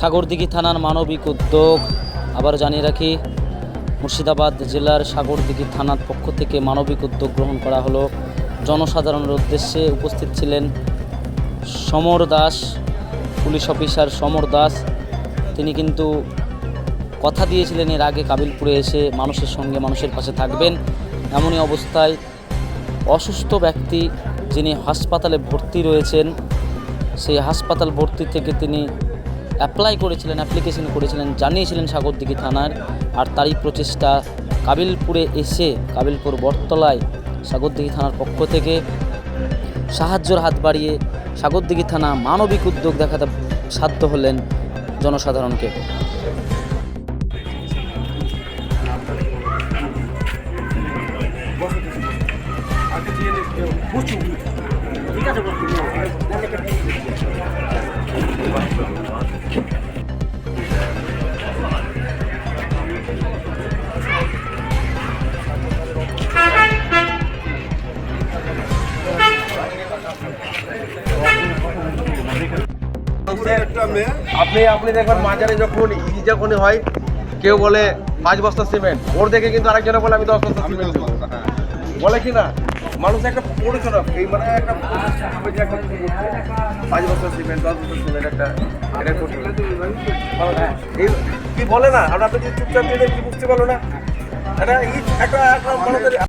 সাগরদিঘি থানার মানবিক উদ্যোগ। আবার জানিয়ে রাখি, মুর্শিদাবাদ জেলার সাগরদিঘি থানার পক্ষ থেকে মানবিক উদ্যোগ গ্রহণ করা হলো। জনসাধারণের উদ্দেশ্যে উপস্থিত ছিলেন সমর দাস, পুলিশ অফিসার সমর দাস। তিনি কিন্তু কথা দিয়েছিলেন এর আগে কাবিলপুরে এসে মানুষের সঙ্গে মানুষের পাশে থাকবেন। এমনই অবস্থায় অসুস্থ ব্যক্তি যিনি হাসপাতালে ভর্তি রয়েছেন, সেই হাসপাতাল ভর্তি থেকে তিনি অ্যাপ্লাই করেছিলেন অ্যাপ্লিকেশন করেছিলেন, জানিয়েছিলেন সাগরদিঘি থানার। আর তারই প্রচেষ্টা কাবিলপুরে এসে, কাবিলপুর বটতলায় সাগরদিঘি থানার পক্ষ থেকে সাহায্যর হাত বাড়িয়ে সাগরদিঘি থানা মানবিক উদ্যোগ দেখাতে সাধ্য হলেন জনসাধারণকে। আপনি আপনি দেখবেন মাঝারে যখন ই যখনই হয় কেউ বলে পাঁচ বস্তা সিমেন্ট। ওর দেখে কিন্তু আরেকজনে বলে আমি দশ বস্তা সিমেন্ট বলে কি না? মানুষ একটা পড়েছিল এই মানে একটা পাঁচ বস্তা সিমেন্ট দশ বস্তা সিমেন্ট একটা এটা করছে এই কি বলে না? আমরা আপনি যদি চুপচাপ দিয়ে কি বুঝতে পারল না? এটা একটা একটা মানুষের